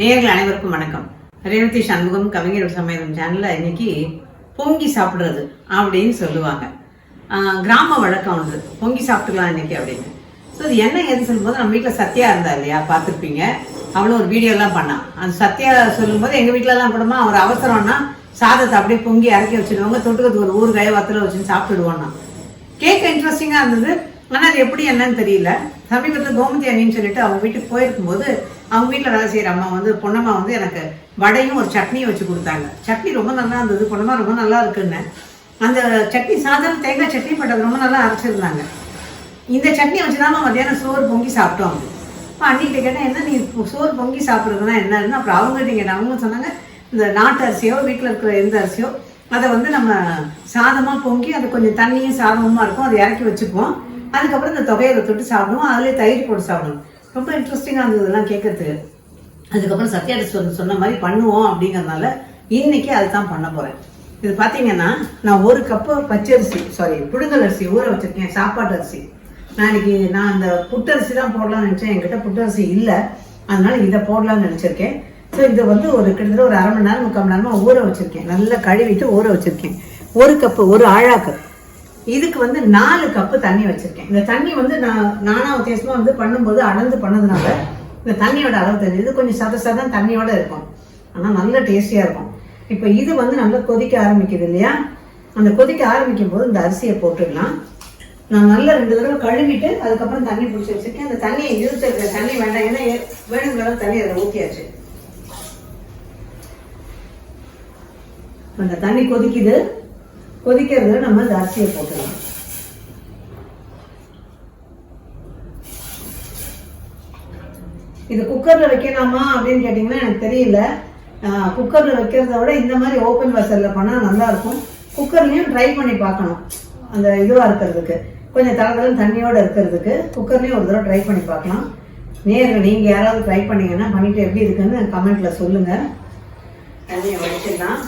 நேயர்கள் அனைவருக்கும் வணக்கம். ரேவதி சண்முகம் கவிஞர் சமையலும் சேனல்ல இன்னைக்கு பொங்கி சாப்பிடுறது அப்படின்னு சொல்லுவாங்க. கிராம வழக்கம் உண்டு பொங்கி சாப்பிட்டுக்கலாம் இன்னைக்கு அப்படின்னு. ஸோ இது என்ன ஏது சொல்லும்போது நம்ம வீட்டில் சத்யா இருந்தா இல்லையா? பார்த்துருப்பீங்க. அவளும் ஒரு வீடியோலாம் பண்ணான் அந்த சத்யா சொல்லும்போது எங்க வீட்டிலலாம் கூடமா ஒரு அவசரம்னா சாதத்தை அப்படியே பொங்கி இறக்கி வச்சிருவாங்க தொட்டுக்கிறதுக்கு ஒரு ஊறுகாய வத்தல வச்சு சாப்பிட்டுடுவோம்னா. கேட்க இன்ட்ரெஸ்டிங்காக இருந்தது. ஆனால் அது எப்படி என்னன்னு தெரியல. சமீபத்தில் கோமதி அண்ணின்னு சொல்லிட்டு அவங்க வீட்டுக்கு போயிருக்கும்போது அவங்க வீட்டில் வேலை செய்கிற அம்மா வந்து பொன்னம்மா வந்து எனக்கு வடையும் ஒரு சட்னியும் வச்சு கொடுத்தாங்க. சட்னி ரொம்ப நல்லா இருந்தது பொன்னம்மா ரொம்ப நல்லா இருக்குன்னு. அந்த சட்னி சாதாரண தேங்காய் சட்னி பட் அது ரொம்ப நல்லா அரைச்சிருந்தாங்க. இந்த சட்னி வச்சு தான் மத்தியானம் சோறு பொங்கி சாப்பிட்டோம் அவங்க. இப்போ அண்ணிகிட்ட கேட்டேன் என்ன நீ சோறு பொங்கி சாப்பிட்றதுனா என்னன்னு? அப்புறம் அவங்க நீங்கள் அவங்க சொன்னாங்க இந்த நாட்டு அரிசியோ வீட்டில் இருக்கிற எந்த அரிசியோ அதை வந்து நம்ம சாதமாக பொங்கி அது கொஞ்சம் தண்ணியும் சாதமுமா இருக்கும் அதை இறக்கி வச்சுக்குவோம். அதுக்கப்புறம் இந்த தொகையில தொட்டு சாப்பிடுவோம். அதுலேயே தயிர் போட்டு சாப்பிடுவோம் ரொம்ப இன்ட்ரெஸ்டிங்காக இருந்தது இதெல்லாம் கேட்கறதுக்கு. அதுக்கப்புறம் சத்யாட்ட சொன்ன சொன்ன மாதிரி பண்ணுவோம் அப்படிங்கறதுனால இன்னைக்கு அதுதான் பண்ண போறேன். இது பாத்தீங்கன்னா நான் ஒரு கப்பு பச்சரிசி சாரி புழுங்கல் அரிசி ஊற வச்சிருக்கேன் சாப்பாட்டு அரிசி. நான் இன்னைக்கு நான் அந்த புட்டரிசி தான் போடலாம்னு நினைச்சேன். என்கிட்ட புட்டரிசி இல்லை. அதனால இதை போடலாம்னு நினைச்சிருக்கேன். ஸோ இதை வந்து ஒரு கிட்டத்தட்ட ஒரு அரை மணி நேரம் முக்கால் மணி நேரமா ஊற வச்சிருக்கேன். நல்லா கழுவிட்டு ஊற வச்சிருக்கேன். ஒரு கப்பு ஒரு ஆழாக்கு. இதுக்கு வந்து நாலு கப்பு தண்ணி வச்சிருக்கேன். இந்த தண்ணி வந்து நான் நானா வித்தியாசமா வந்து பண்ணும்போது அளந்து பண்ணதுனால இந்த தண்ணியோட அளவு தெரிஞ்சு இது கொஞ்சம் சத சதம் தண்ணியோட இருக்கும். ஆனா நல்ல டேஸ்டியா இருக்கும். இப்போ இது வந்து நல்லா கொதிக்க ஆரம்பிக்குது இல்லையா? அந்த கொதிக்க ஆரம்பிக்கும் போது இந்த அரிசியை போட்டுடலாம் நான் நல்லா ரெண்டு தடவை கழுவிட்டு அதுக்கப்புறம் தண்ணி பிடிச்சி வச்சிருக்கேன். அந்த தண்ணியை யூஸ் இருக்கிற தண்ணி வேண்டாம். ஏன்னா வேணுங்கிற தண்ணி அதில் ஊற்றியாச்சு அந்த தண்ணி கொதிக்குது. கொதிக்கிறதுல நம்ம இந்த அரிசியை இது குக்கரில் வைக்கலாமா அப்படின்னு கேட்டிங்கன்னா எனக்கு தெரியல. குக்கரில் வைக்கிறத விட இந்த மாதிரி ஓப்பன் வெசல்ல பண்ணால் நல்லாயிருக்கும் குக்கர்லேயும் ட்ரை பண்ணி பார்க்கணும். அந்த இதுவாக இருக்கிறதுக்கு. கொஞ்சம் தளதளம் தண்ணியோடு இருக்கிறதுக்கு குக்கர்லேயும் ஒரு தடவை ட்ரை பண்ணி பார்க்கலாம். நேரில் நீங்கள் யாராவது ட்ரை பண்ணீங்கன்னா பண்ணிட்டு எப்படி இருக்குன்னு கமெண்ட்டில் சொல்லுங்கள் தண்ணியை வடிச்சிடலாம்.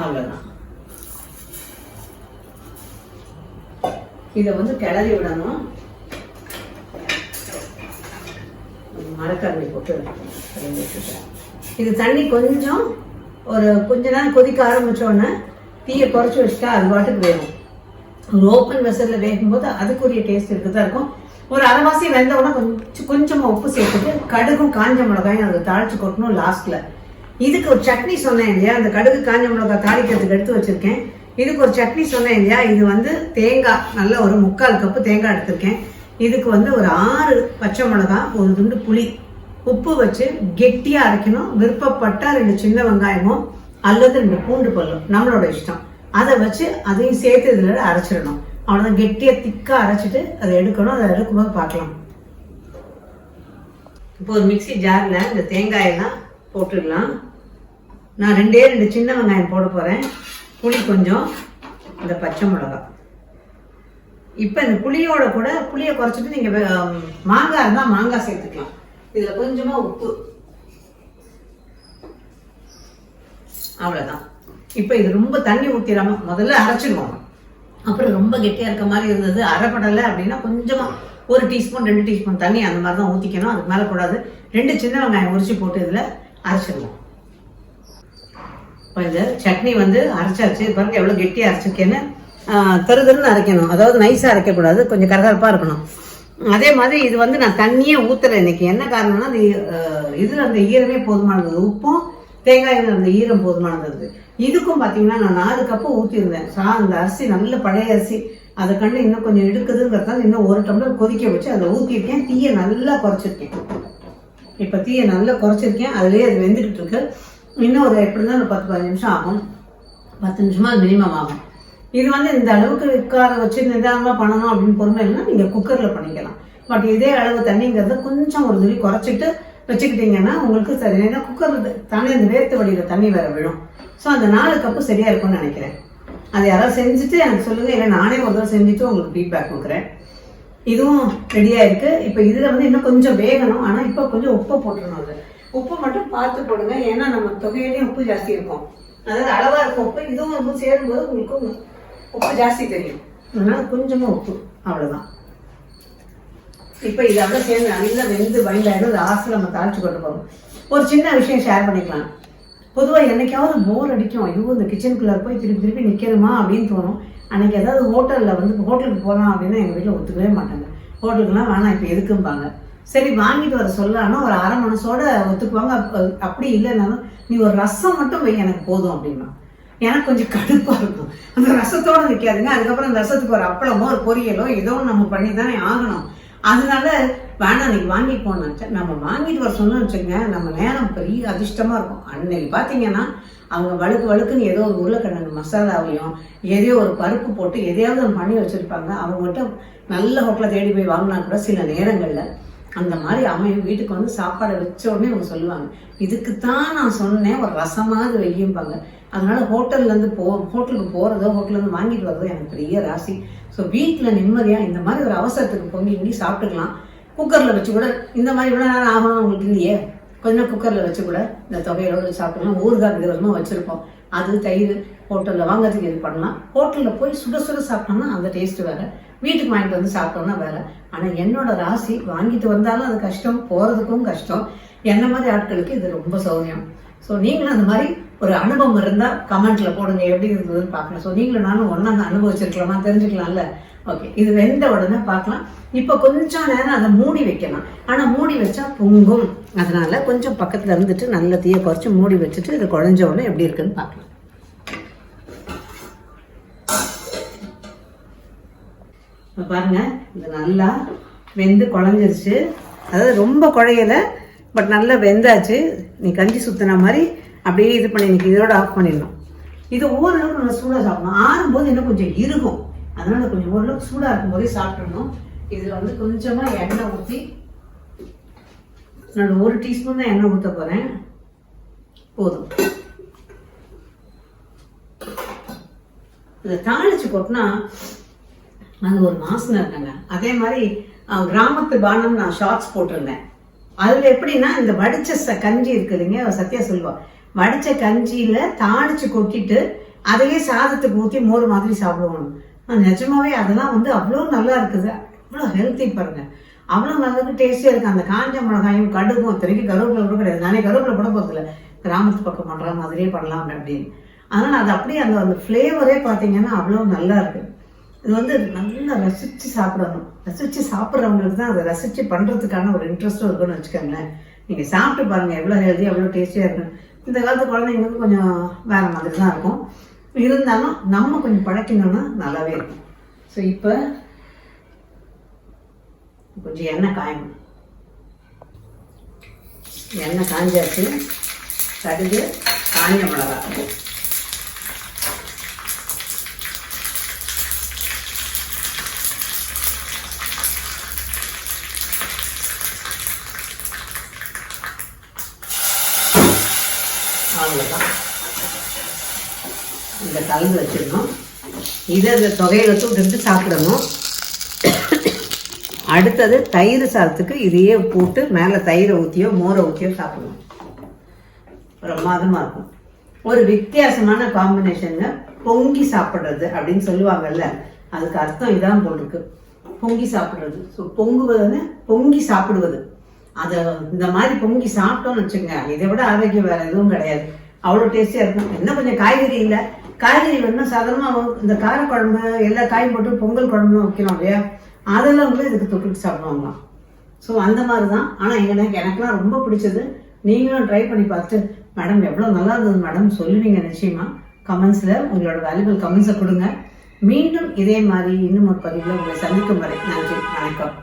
அவ்வளோதான் இதை வந்து கிளறி விடணும். மரக்கரணி போட்டு இது தண்ணி கொஞ்சம் ஒரு கொஞ்ச நேரம் கொதிக்க ஆரம்பிச்ச உடனே தீயை குறைச்சி வச்சுட்டா அது பாட்டுக்கு வேகும். ஒரு ஓப்பன் வெசலில் வேகும்போது அதுக்குரிய டேஸ்ட் இருக்குதான் இருக்கும். ஒரு அரைவாசி வெந்த உடனே கொஞ்சம் கொஞ்சமா உப்பு சேர்த்துட்டு கடுகும் காஞ்ச மிளகாயும் அதை தாளிச்சு கொட்டணும் லாஸ்ட்ல இதுக்கு ஒரு சட்னி சொன்னேன் இல்லையா? அந்த கடுகு காஞ்ச மிளகாய் தாளிக்கிறதுக்கு எடுத்து வச்சிருக்கேன். இதுக்கு ஒரு சட்னி சொன்னேன் இல்லையா? இது வந்து தேங்காய் நல்ல ஒரு முக்கால் கப்பு தேங்காய் எடுத்திருக்கேன். இதுக்கு வந்து ஒரு ஆறு பச்சை மிளகா ஒரு துண்டு புளி. உப்பு வச்சு கெட்டியாக அரைக்கணும். விருப்பப்பட்டால் ரெண்டு சின்ன வெங்காயமும் அல்லது ரெண்டு பூண்டு பல்லும். நம்மளோட இஷ்டம். அதை வச்சு அதையும் சேர்த்து இதில் அரைச்சிடணும். அவ்வளோதான் கெட்டியாக திக்கா அரைச்சிட்டு அதை எடுக்கணும். அதை எடுக்கும்போது பார்க்கலாம். இப்போ ஒரு மிக்சி ஜார்ல இந்த தேங்காயெல்லாம் போட்டுடலாம். நான் ரெண்டே ரெண்டு சின்ன வெங்காயம் போட போகிறேன் புளி கொஞ்சம் இந்த பச்சை மிளகாய் இப்போ இந்த புளியோட கூட புளியை குறைச்சிட்டு நீங்க மாங்காய் இருந்தா மாங்காய் சேர்த்துக்கலாம். இதுல கொஞ்சமா உப்பு. அவ்வளவுதான். இப்போ இது ரொம்ப தண்ணி ஊத்திடாம முதல்ல அரைச்சிடுவோம். அப்புறம் ரொம்ப கெட்டியா இருக்க மாதிரி இருந்தது அரைப்படலை அப்படின்னா கொஞ்சமா ஒரு டீஸ்பூன் ரெண்டு டீஸ்பூன் தண்ணி அந்த மாதிரி தான் ஊத்திக்கணும். அதுக்கு மேல கூடாது. ரெண்டு சின்ன வெங்காயம் உரிச்சு போட்டு இதுல அரைச்சிடுவோம். இப்போ இந்த சட்னி வந்து அரைச்சாச்சு. பாருங்க எவ்வளோ கெட்டியாக அரைச்சிருக்கேன்னு. ஆஹ், தருன்னு அரைக்கணும். அதாவது நைஸாக அரைக்கக்கூடாது. கொஞ்சம் கரகரப்பாக இருக்கணும். அதே மாதிரி இது வந்து நான் தண்ணியே ஊத்துறேன் இன்னைக்கு. என்ன காரணம்னா அது இதில் அந்த ஈரமே போதுமானது. உப்பும் தேங்காயில் அந்த ஈரம் போதுமானது. இதுக்கும் பார்த்தீங்கன்னா நான் நாலு கப்பு ஊற்றியிருந்தேன் சா அந்த அரிசி நல்ல பழைய அரிசி. அதை கண்டு இன்னும் கொஞ்சம் எடுக்குதுங்கிறதால இன்னும் ஒரு டம்ளர் கொதிக்க வச்சு அதை ஊற்றிருக்கேன் தீயை நல்லா குறைச்சிருக்கேன். இப்போ தீயை நல்லா குறைச்சிருக்கேன். அதுலேயே அது வெந்துக்கிட்டு இருக்கு. இன்னும் ஒரு எப்படி இருந்தாலும் ஒரு பத்து பதினஞ்சு நிமிஷம் ஆகும். பத்து நிமிஷமா மினிமம் ஆகும். இது வந்து இந்த அளவுக்கு உட்கார வச்சு நிதானமாக பண்ணணும் அப்படின்னு பொறுமை இல்லைன்னா நீங்கள் குக்கரில் பண்ணிக்கலாம். பட் இதே அளவு தண்ணிங்கிறத கொஞ்சம் ஒரு துளி குறைச்சிட்டு வச்சுக்கிட்டீங்கன்னா உங்களுக்கு சரி ஏன்னா குக்கர் தானே இந்த வேர்த்து வடியில தண்ணி வர விழும். ஸோ அந்த நாலு கப்பு சரியாக இருக்கும்னு நினைக்கிறேன். அது யாராவது செஞ்சுட்டு எனக்கு சொல்லுங்கள் இல்லை நானே ஒரு தடவை செஞ்சுட்டு உங்களுக்கு ஃபீட்பேக் கொடுக்குறேன். இதுவும் ரெடியாக இருக்குது இப்போ இதில் வந்து இன்னும் கொஞ்சம் வேகணும். ஆனால் இப்போ கொஞ்சம் உப்பு போட்டுருணும் அது உப்பு மட்டும் பார்த்து போடுங்க. ஏன்னா நம்ம தொகையிலையும் உப்பு ஜாஸ்தி இருக்கும். அதாவது அளவா இருக்கும் உப்பு இதுவும் உப்பு சேரும்போது உங்களுக்கு உப்பு ஜாஸ்தி தெரியும். அதனால கொஞ்சமா உப்பு அவ்வளவுதான். இப்போ இதோட சேர்ந்து நல்லா வெந்து பயந்தாயிடும் ஆசை நம்ம தாளிச்சு கொண்டு போகும் ஒரு சின்ன விஷயம் ஷேர் பண்ணிக்கலாம். பொதுவாக என்னைக்காவது போர் அடிக்கும். ஐயோ இந்த கிச்சனுக்குள்ளே போய் திருப்பி திருப்பி நிற்கணுமா அப்படின்னு தோணும். அன்னைக்கு ஏதாவது ஹோட்டலில் வந்து ஹோட்டலுக்கு போகலாம் அப்படின்னா எங்கள் வீட்டில் ஒத்துக்கவே மாட்டாங்க. ஹோட்டலுக்குலாம் வேணாம் இப்போ எதுக்கும்பாங்க. சரி வாங்கிட்டு வர சொல்லான்னா ஒரு அரை மனசோட ஒத்துக்குவாங்க. அப்ப- அப்படி இல்லைனாலும் நீ ஒரு ரசம் மட்டும் வை எனக்கு போதும் அப்படின்னா. எனக்கு கொஞ்சம் கடுப்பா இருக்கும். அந்த ரசத்தோட நிக்காதுங்க. அதுக்கப்புறம் அந்த ரசத்துக்கு ஒரு அப்பளமோ ஒரு பொரியலோ ஏதோ நம்ம பண்ணி தானே ஆகணும். அதனால வேணாம் நீங்க வாங்கிட்டு போனாச்சு நம்ம வாங்கிட்டு வர சொன்னோம்னு வச்சுக்கோங்க நம்ம நேரம் பெரிய அதிர்ஷ்டமா இருக்கும். அன்னைக்கு பாத்தீங்கன்னா அவங்க வழுக்கு வழுக்குன்னு ஏதோ ஒரு உருளைக்கிழங்கு மசாலாவையும் எதையோ ஒரு பருப்பு போட்டு எதையாவது ஒன்று பண்ணி வச்சிருப்பாங்க. அவங்க மட்டும் நல்ல ஹோட்டலை தேடி போய் வாங்கினா கூட சில நேரங்கள்ல அந்த மாதிரி அவன் வீட்டுக்கு வந்து சாப்பாடை வச்ச உடனே அவங்க சொல்லுவாங்க இதுக்கு தான் நான் சொன்னேன் ஒரு ரசமாவது வெய்யும்பாங்க அதனால ஹோட்டல்லேருந்து போ ஹோட்டலுக்கு போகிறதோ ஹோட்டல்லேருந்து வாங்கிட்டு வர்றதோ எனக்கு பெரிய ராசி. ஸோ வீட்டில் நிம்மதியாக இந்த மாதிரி ஒரு அவசரத்துக்கு பொங்கி பண்ணி சாப்பிட்டுக்கலாம். குக்கரில் வச்சு கூட இந்த மாதிரி இவ்வளோ நேரம் ஆகணும் உங்களுக்கு இல்லையே. கொஞ்சம் குக்கரில் வச்சு கூட இந்த தொகையோடு சாப்பிட்டுக்கலாம் ஊறுகாய் விதமாக வச்சுருப்போம். அது தயிர் ஹோட்டலில் வாங்குறதுக்கு இது பண்ணலாம்? ஹோட்டலில் போய் சுட சுட சாப்பிட்டோம்னா அந்த டேஸ்ட் வேற. வீட்டுக்கு வாங்கிட்டு வந்து சாப்பிட்டோம்னா வேற. ஆனால் என்னோட ராசி வாங்கிட்டு வந்தாலும் அது கஷ்டம் போகிறதுக்கும் கஷ்டம். என்ன மாதிரி ஆட்களுக்கு இது ரொம்ப சௌகரியம் ஸோ நீங்களும் அந்த மாதிரி ஒரு அனுபவம் இருந்தா கமெண்ட்ல போடுங்க எப்படி இருந்ததுன்னு பார்க்கலாம். ஸோ நீங்களும் நானும் ஒண்ணா அந்த அனுபவிச்சிருக்கலாமா தெரிஞ்சுக்கலாம்ல? ஓகே இது வெந்த உடனே பார்க்கலாம். இப்போ கொஞ்சம் நேரம் அதை மூடி வைக்கலாம். ஆனா மூடி வச்சா பொங்கும். அதனால கொஞ்சம் பக்கத்துல இருந்துட்டு நல்ல தீய குறைச்சு மூடி வச்சுட்டு இது குழஞ்ச உடனே எப்படி இருக்குன்னு பார்க்கலாம். பாருங்க இது நல்லா வெந்து குழஞ்சிருச்சு. அதாவது ரொம்ப குழையல பட் நல்லா வெந்தாச்சு. நீ கஞ்சி சுத்தின மாதிரி அப்படியே இது பண்ணி இன்னைக்கு இதோட ஆஃப் பண்ணிடணும். இது ஓரளவுக்கு நம்ம சூடாக சாப்பிடணும். ஆறும்போது இன்னும் கொஞ்சம் இருக்கும் அதனால கொஞ்சம் ஓரளவுக்கு சூடாக இருக்கும்போதே சாப்பிட்றணும் இதில் வந்து கொஞ்சமாக எண்ணெய் ஊற்றி நான் ஒரு டீஸ்பூன் தான் எண்ணெய் ஊற்ற போகிறேன் போதும். இதை தாளிச்சு கொட்டினா அது ஒரு வாசனை இருக்குங்க. அதே மாதிரி கிராமத்து பானம் நான் ஷார்ட்ஸ் போட்டிருந்தேன். அதில் எப்படின்னா இந்த வடிச்ச ச கஞ்சி இருக்கு இல்லைங்க சத்யா சொல்லுவா. வடிச்ச கஞ்சியில் தாளிச்சு கொட்டிட்டு அதையே சாதத்துக்கு ஊற்றி மோர் மாதிரி சாப்பிடுவோம். நிஜமாவே அதெல்லாம் வந்து அவ்வளோ நல்லா இருக்குது. அவ்வளோ ஹெல்த்தி பாருங்க. அவ்வளோ நல்லது டேஸ்டியாக இருக்குது அந்த காஞ்ச மிளகாயும் கடுகும் இத்தனைக்கும் கருவேப்பிலை கூட கிடையாது. நானே கருவேப்பிலை கூட போகிறதில்ல கிராமத்து பக்கம் பண்ணுற மாதிரியே பண்ணலாம் அப்படின்னு. அதனால் அது அப்படியே அந்த அந்த ஃப்ளேவரே பார்த்தீங்கன்னா அவ்வளோ நல்லா இருக்குது இது வந்து நல்லா ரசித்து சாப்பிடணும். ரசித்து சாப்பிட்றவங்களுக்கு தான் அதை ரசித்து பண்ணுறதுக்கான ஒரு இன்ட்ரெஸ்டும் இருக்குன்னு வச்சுக்கோங்களேன். நீங்கள் சாப்பிட்டு பாருங்கள் எவ்வளோ ஹெல்தி எவ்வளோ டேஸ்டியாக இருக்கும் இந்த காலத்து குழந்தைங்களுக்கு கொஞ்சம் வேறு மாதிரி தான் இருக்கும். இருந்தாலும் நம்ம கொஞ்சம் பழக்கணும்னா நல்லாவே இருக்கும். ஸோ இப்போ கொஞ்சம் எண்ணெய் காயணும். எண்ணெய் காஞ்சாச்சு. கடுகு காஞ்ச மிளகாய். அவ்வளோதான் இந்த கலந்து வச்சிடணும். இதை இந்த தொகையில் தூக்கிட்டு சாப்பிடணும். அடுத்தது தயிர் சாதத்துக்கு இதையே போட்டு மேலே தயிரை ஊற்றியோ மோரை ஊற்றியோ சாப்பிடணும். பிரமாதமாக இருக்கும். ஒரு வித்தியாசமான காம்பினேஷனுங்க பொங்கி சாப்பிடுறது அப்படின்னு சொல்லுவாங்கல்ல. அதுக்கு அர்த்தம் இதான் போல் இருக்கு. பொங்கி சாப்பிடுறது. ஸோ பொங்குவதுன்னு பொங்கி சாப்பிடுவது. அதை இந்த மாதிரி பொங்கி சாப்பிட்டோம்னு வச்சுக்கோங்க. இதை விட ஆரோக்கியம் வேற எதுவும் கிடையாது. அவ்வளோ டேஸ்டியாக இருக்கும். என்ன கொஞ்சம் காய்கறி இல்லை. காய்கறி வேணும்னா சாதாரணமாக இந்த காரக்குழம்பு எல்லா காயும் போட்டு பொங்கல் குழம்புலாம் வைக்கிறோம் இல்லையா? அதெல்லாம் கூட இதுக்கு தொட்டுட்டு சாப்பிடுவாங்களாம். ஸோ அந்த மாதிரி தான் ஆனால் எனக்கு எனக்குலாம் ரொம்ப பிடிச்சது. நீங்களும் ட்ரை பண்ணி பார்த்துட்டு மேடம் எவ்வளோ நல்லா இருந்தது மேடம். சொல்லுவீங்க நிச்சயமா. கமெண்ட்ஸில் உங்களோட வேல்யூபிள் கமெண்ட்ஸை கொடுங்க. மீண்டும் இதே மாதிரி இன்னும் ஒரு பதிவில் உங்களை சந்திக்கும் வரை நன்றி. வணக்கம்.